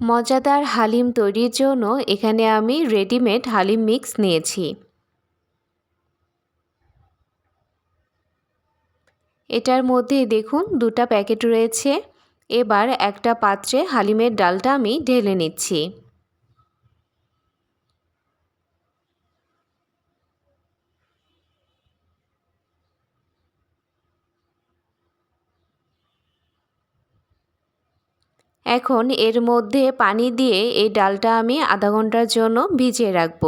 মজাদার হালিম তৈরির জন্য এখানে আমি রেডিমেড হালিম মিক্স নিয়েছি। এটার মধ্যে দেখুন দুটা প্যাকেট রয়েছে। এবার একটা পাত্রে হালিমের ডালটা আমি ঢেলে নিচ্ছি। এখন এর মধ্যে পানি দিয়ে এই ডালটা আমি আধা ঘণ্টার জন্য ভিজিয়ে রাখব।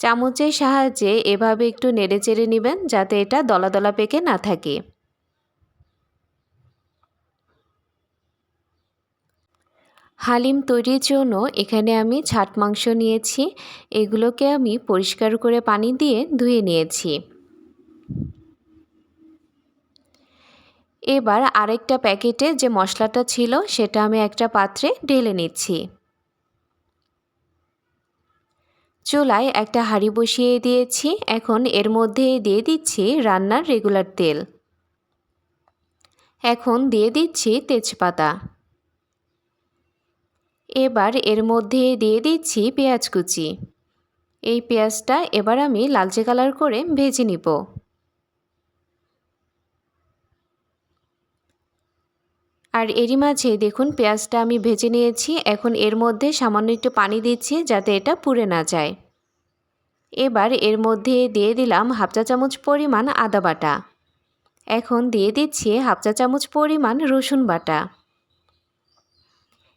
চামচের সাহায্যে এভাবে একটু নেড়ে চেড়ে নেবেন যাতে এটা দলা দলা পেকে না থাকে। হালিম তৈরির জন্য এখানে আমি ছাট মাংস নিয়েছি। এগুলোকে আমি পরিষ্কার করে পানি দিয়ে ধুয়ে নিয়েছি। এবার আরেকটা প্যাকেটে যে মশলাটা ছিল সেটা আমি একটা পাত্রে ঢেলে নিচ্ছি। চুলায় একটা হাঁড়ি বসিয়ে দিয়েছি। এখন এর মধ্যে দিয়ে দিচ্ছি রান্নার রেগুলার তেল। এখন দিয়ে দিচ্ছি তেজপাতা। এবার এর মধ্যে দিয়ে দিচ্ছি পেঁয়াজ কুচি। এই পেঁয়াজটা এবার আমি লালচে কালার করে ভেজে নিব। আর এরই মাঝে দেখুন, পেঁয়াজটা আমি ভেজে নিয়েছি। এখন এর মধ্যে সামান্য একটু পানি দিচ্ছি যাতে এটা পুড়ে না যায়। এবার এর মধ্যে দিয়ে দিলাম হাফ চা চামচ পরিমাণ আদা বাটা। এখন দিয়ে দিচ্ছি হাফ চা চামচ পরিমাণ রসুন বাটা।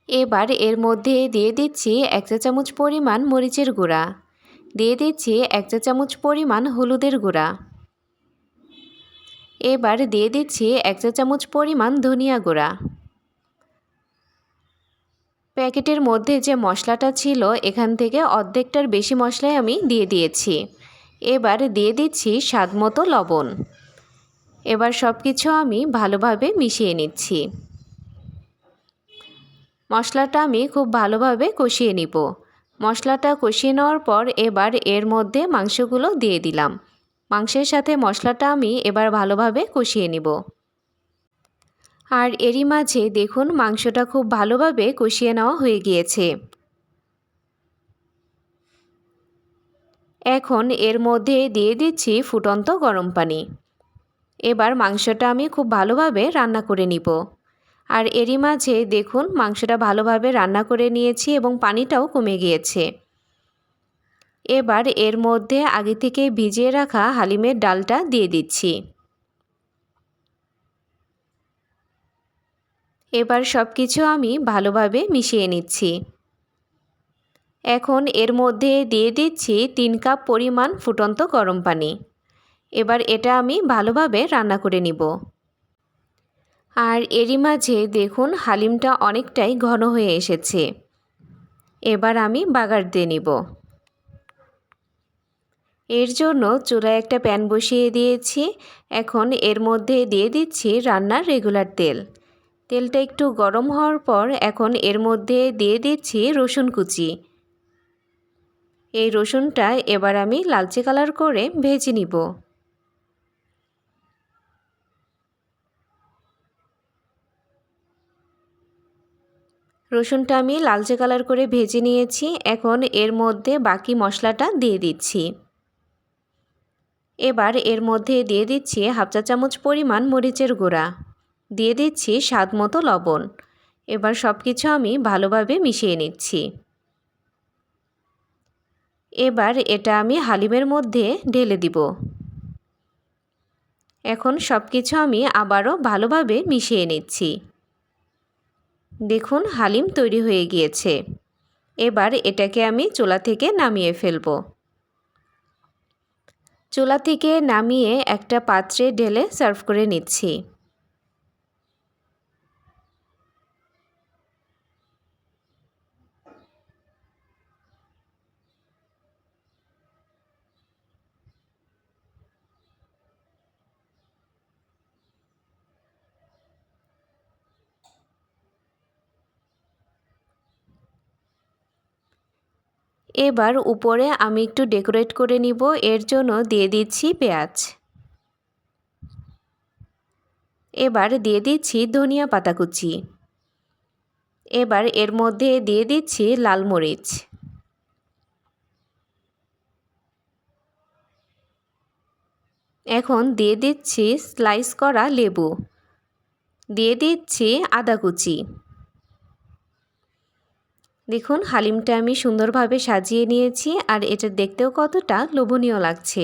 এবার এর মধ্যে দিয়ে দিচ্ছি এক চা চামচ পরিমাণ মরিচের গুঁড়া। দিয়ে দিচ্ছি এক চা চামচ পরিমাণ হলুদের গুঁড়া। এবার দিয়ে দিচ্ছি এক চা চামচ পরিমাণ ধনিয়া গুঁড়া। প্যাকেটের মধ্যে যে মশলাটা ছিল, এখান থেকে অর্ধেকটার বেশি মশলাই আমি দিয়ে দিয়েছি। এবার দিয়ে দিচ্ছি স্বাদ মতো লবণ। এবার সব কিছু আমি ভালোভাবে মিশিয়ে নিচ্ছি। মশলাটা আমি খুব ভালোভাবে কষিয়ে নিব। মশলাটা কষিয়ে নেওয়ার পর এবার এর মধ্যে মাংসগুলো দিয়ে দিলাম। মাংসের সাথে মশলাটা আমি এবার ভালোভাবে কষিয়ে নিব। আর এরই মাঝে দেখুন মাংসটা খুব ভালোভাবে কষিয়ে নেওয়া হয়ে গিয়েছে। এখন এর মধ্যে দিয়ে দিচ্ছি ফুটন্ত গরম পানি। এবার মাংসটা আমি খুব ভালোভাবে রান্না করে নিব। আর এরই মাঝে দেখুন মাংসটা ভালোভাবে রান্না করে নিয়েছি এবং পানিটাও কমে গিয়েছে। এবার এর মধ্যে আগে থেকে ভিজিয়ে রাখা হালিমের ডালটা দিয়ে দিচ্ছি। এবার সব কিছু আমি ভালোভাবে মিশিয়ে নিচ্ছি। এখন এর মধ্যে দিয়ে দিচ্ছি তিন কাপ পরিমাণ ফুটন্ত গরম পানি। এবার এটা আমি ভালোভাবে রান্না করে নিব। আর এরই মাঝে দেখুন হালিমটা অনেকটাই ঘন হয়ে এসেছে। এবার আমি বাগার দিয়ে নিব। এর জন্য চুলায় একটা প্যান বসিয়ে দিয়েছি। এখন এর মধ্যে দিয়ে দিচ্ছি রান্নার রেগুলার তেল। তেলটা একটু গরম হওয়ার পর এখন এর মধ্যে দিয়ে দিচ্ছি রসুন কুচি। এই রসুনটা এবার আমি লালচে কালার করে ভেজে নিব। রসুনটা আমি লালচে কালার করে ভেজে নিয়েছি। এখন এর মধ্যে বাকি মশলাটা দিয়ে দিচ্ছি। এবার এর মধ্যে দিয়ে দিচ্ছি হাফ চা চামচ পরিমাণ মরিচের গুঁড়া। দিয়ে দিচ্ছি স্বাদ মতো লবণ। এবার সব কিছু আমি ভালোভাবে মিশিয়ে নিচ্ছি। এবার এটা আমি হালিমের মধ্যে ঢেলে দিব। এখন সব কিছু আমি আবারও ভালোভাবে মিশিয়ে নিচ্ছি। দেখুন, হালিম তৈরি হয়ে গিয়েছে। এবার এটাকে আমি চুলা থেকে নামিয়ে ফেলব। চুলা থেকে নামিয়ে একটা পাত্রে ঢেলে সার্ভ করে নিচ্ছি। এবার উপরে আমি একটু ডেকোরেট করে নিব, এর জন্য দিয়ে দিচ্ছি পেঁয়াজ। এবার দিয়ে দিচ্ছি ধনিয়া পাতা কুচি। এবার এর মধ্যে দিয়ে দিচ্ছি লাল মরিচ। এখন দিয়ে দিচ্ছি স্লাইস করা লেবু। দিয়ে দিচ্ছি আদা কুচি। দেখুন হালিমটা আমি সুন্দরভাবে সাজিয়ে নিয়েছি আর এটা দেখতেও কতটা লোভনীয় লাগছে।